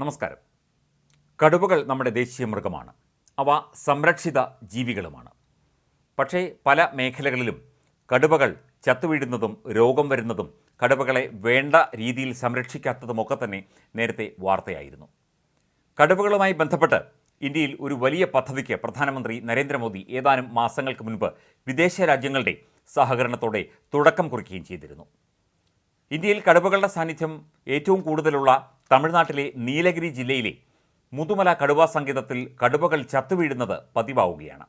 നമസ്കാരം. കടുവകൾ നമ്മുടെ ദേശീയ മൃഗമാണ്. അവ സംരക്ഷിത ജീവികളുമാണ്. പക്ഷേ പല മേഖലകളിലും കടുവകൾ ചത്തുവീഴുന്നതും രോഗം വരുന്നതും കടുവകളെ വേണ്ട രീതിയിൽ സംരക്ഷിക്കാത്തതുമൊക്കെ തന്നെ നേരത്തെ വാർത്തയായിരുന്നു. കടുവകളുമായി ബന്ധപ്പെട്ട് ഇന്ത്യയിൽ ഒരു വലിയ പദ്ധതിക്ക് പ്രധാനമന്ത്രി നരേന്ദ്രമോദി ഏതാനും മാസങ്ങൾക്ക് മുൻപ് വിദേശ രാജ്യങ്ങളുടെ സഹകരണത്തോടെ തുടക്കം കുറിക്കുകയും ചെയ്തിരുന്നു. ഇന്ത്യയിൽ കടുവകളുടെ സാന്നിധ്യം ഏറ്റവും കൂടുതലുള്ള തമിഴ്നാട്ടിലെ നീലഗിരി ജില്ലയിലെ മുതുമല കടുവാ സംഗീതത്തിൽ കടുവകൾ ചത്തുവീഴുന്നത് പതിവാവുകയാണ്.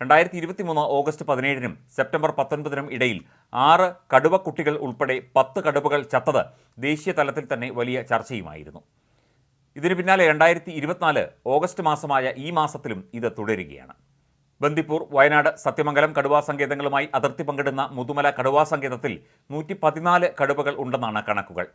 രണ്ടായിരത്തി ഇരുപത്തി മൂന്ന് ഓഗസ്റ്റ് പതിനേഴിനും സെപ്റ്റംബർ പത്തൊൻപതിനും ഇടയിൽ ആറ് കടുവ കുട്ടികൾ ഉൾപ്പെടെ പത്ത് കടുവകൾ ചത്തത് ദേശീയ തലത്തിൽ തന്നെ വലിയ ചർച്ചയുമായിരുന്നു. ഇതിനു പിന്നാലെ രണ്ടായിരത്തി ഇരുപത്തിനാല് ഓഗസ്റ്റ് മാസമായ ഈ മാസത്തിലും ഇത് തുടരുകയാണ്. ബന്ദിപ്പൂർ വയനാട് സത്യമംഗലം കടുവാ സങ്കേതങ്ങളുമായി അതിർത്തി പങ്കിടുന്ന മുതുമല കടുവാ സങ്കേതത്തിൽ നൂറ്റി പതിനാല് കടുവകൾ ഉണ്ടെന്നാണ് കണക്കുകൾ.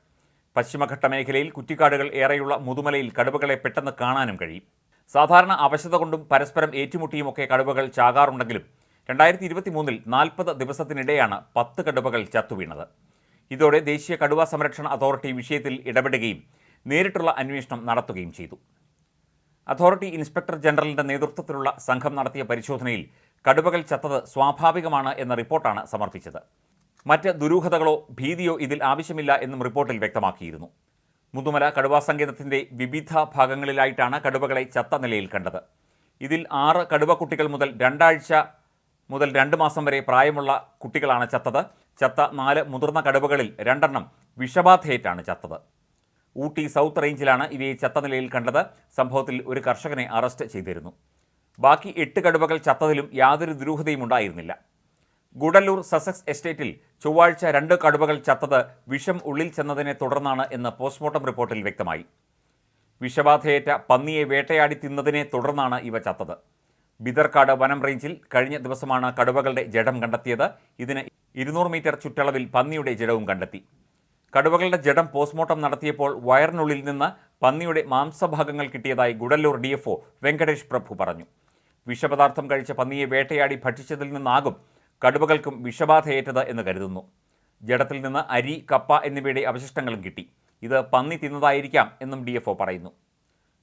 പശ്ചിമഘട്ട മേഖലയിൽ കുറ്റിക്കാടുകൾ ഏറെയുള്ള മുതുമലയിൽ കടുവകളെ പെട്ടെന്ന് കാണാനും കഴിയും. സാധാരണ അവശത കൊണ്ടും പരസ്പരം ഏറ്റുമുട്ടിയുമൊക്കെ കടുവകൾ ചാകാറുണ്ടെങ്കിലും രണ്ടായിരത്തി ഇരുപത്തി മൂന്നിൽ നാൽപ്പത് ദിവസത്തിനിടെയാണ് പത്ത് കടുവകൾ ചത്തുവീണത്. ഇതോടെ ദേശീയ കടുവാ സംരക്ഷണ അതോറിറ്റി വിഷയത്തിൽ ഇടപെടുകയും നേരിട്ടുള്ള അന്വേഷണം നടത്തുകയും ചെയ്തു. അതോറിറ്റി ഇൻസ്പെക്ടർ ജനറലിന്റെ നേതൃത്വത്തിലുള്ള സംഘം നടത്തിയ പരിശോധനയിൽ കടുവകൾ ചത്തത് സ്വാഭാവികമാണ് എന്ന റിപ്പോർട്ടാണ് സമർപ്പിച്ചത്. മറ്റ് ദുരൂഹതകളോ ഭീതിയോ ഇതിൽ ആവശ്യമില്ല എന്നും റിപ്പോർട്ടിൽ വ്യക്തമാക്കിയിരുന്നു. മുതുമല കടുവാ സങ്കേതത്തിന്റെ വിവിധ ഭാഗങ്ങളിലായിട്ടാണ് കടുവകളെ ചത്ത നിലയിൽ കണ്ടത്. ഇതിൽ ആറ് കടുവ കുട്ടികൾ മുതൽ രണ്ടാഴ്ച മുതൽ രണ്ട് മാസം വരെ പ്രായമുള്ള കുട്ടികളാണ് ചത്തത്. ചത്ത നാല് മുതിർന്ന കടുവകളിൽ രണ്ടെണ്ണം വിഷബാധയേറ്റാണ് ചത്തത്. ഊട്ടി സൗത്ത് റേഞ്ചിലാണ് ഇവയെ ചത്ത നിലയിൽ കണ്ടത്. സംഭവത്തിൽ ഒരു കർഷകനെ അറസ്റ്റ് ചെയ്തിരുന്നു. ബാക്കി എട്ട് കടുവകൾ ചത്തതിലും യാതൊരു ദുരൂഹതയും ഉണ്ടായിരുന്നില്ല. ഗുഡല്ലൂർ സസക്സ് എസ്റ്റേറ്റിൽ ചൊവ്വാഴ്ച രണ്ട് കടുവകൾ ചത്തത് വിഷം ഉള്ളിൽ ചെന്നതിനെ തുടർന്നാണ് എന്ന് പോസ്റ്റ്മോർട്ടം റിപ്പോർട്ടിൽ വ്യക്തമായി. വിഷബാധയേറ്റ പന്നിയെ വേട്ടയാടി തിന്നതിനെ തുടർന്നാണ് ഇവ ചത്തത്. ബിദർക്കാട് വനം റേഞ്ചിൽ കഴിഞ്ഞ ദിവസമാണ് കടുവകളുടെ ജഡം കണ്ടെത്തിയത്. ഇതിന് ഇരുന്നൂറ് മീറ്റർ ചുറ്റളവിൽ പന്നിയുടെ ജഡവും കണ്ടെത്തി. കടുവകളുടെ ജഡം പോസ്റ്റ്മോർട്ടം നടത്തിയപ്പോൾ വയറിനുള്ളിൽ നിന്ന് പന്നിയുടെ മാംസഭാഗങ്ങൾ കിട്ടിയതായി ഗുഡല്ലൂർ ഡി എഫ് വെങ്കടേഷ് പ്രഭു പറഞ്ഞു. വിഷപദാർത്ഥം കഴിച്ച പന്നിയെ വേട്ടയാടി ഭക്ഷിച്ചതിൽ നിന്നാകും കടുവകൾക്കും വിഷബാധയേറ്റത് എന്ന് കരുതുന്നു. ജഡത്തിൽ നിന്ന് അരി കപ്പ എന്നിവയുടെ അവശിഷ്ടങ്ങളും കിട്ടി. ഇത് പന്നി തിന്നതായിരിക്കാം എന്നും ഡി പറയുന്നു.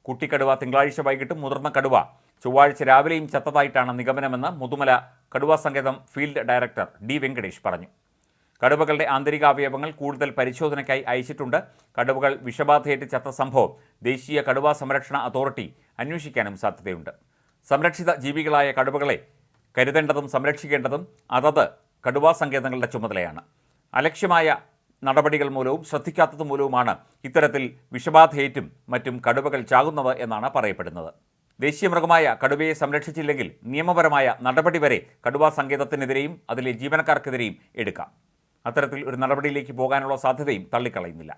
കുട്ടിക്കടുവ തിങ്കളാഴ്ച വൈകിട്ടും മുതിർന്ന കടുവ ചൊവ്വാഴ്ച രാവിലെയും ചത്തതായിട്ടാണ് നിഗമനമെന്ന് മുതുമല കടുവ സങ്കേതം ഫീൽഡ് ഡയറക്ടർ ഡി വെങ്കടേഷ് പറഞ്ഞു. കടുവകളുടെ ആന്തരികാവയവങ്ങൾ കൂടുതൽ പരിശോധനയ്ക്കായി അയച്ചിട്ടുണ്ട്. കടുവകൾ വിഷബാധയേറ്റ് ചത്ത സംഭവം ദേശീയ കടുവാ സംരക്ഷണ അതോറിറ്റി അന്വേഷിക്കാനും സാധ്യതയുണ്ട്. സംരക്ഷിത ജീവികളായ കടുവകളെ കരുതേണ്ടതും സംരക്ഷിക്കേണ്ടതും അതത് കടുവാ സങ്കേതങ്ങളുടെ ചുമതലയാണ്. അലക്ഷ്യമായ നടപടികൾ മൂലവും ശ്രദ്ധിക്കാത്തത് മൂലവുമാണ് ഇത്തരത്തിൽ വിഷബാധയേറ്റും മറ്റും കടുവകൾ ചാകുന്നത് എന്നാണ് പറയപ്പെടുന്നത്. ദേശീയ മൃഗമായ കടുവയെ സംരക്ഷിച്ചില്ലെങ്കിൽ നിയമപരമായ നടപടി വരെ കടുവാ സങ്കേതത്തിനെതിരെയും അതിലെ ജീവനക്കാർക്കെതിരെയും എടുക്കാം. അത്തരത്തിൽ ഒരു നടപടിയിലേക്ക് പോകാനുള്ള സാധ്യതയും തള്ളിക്കളയുന്നില്ല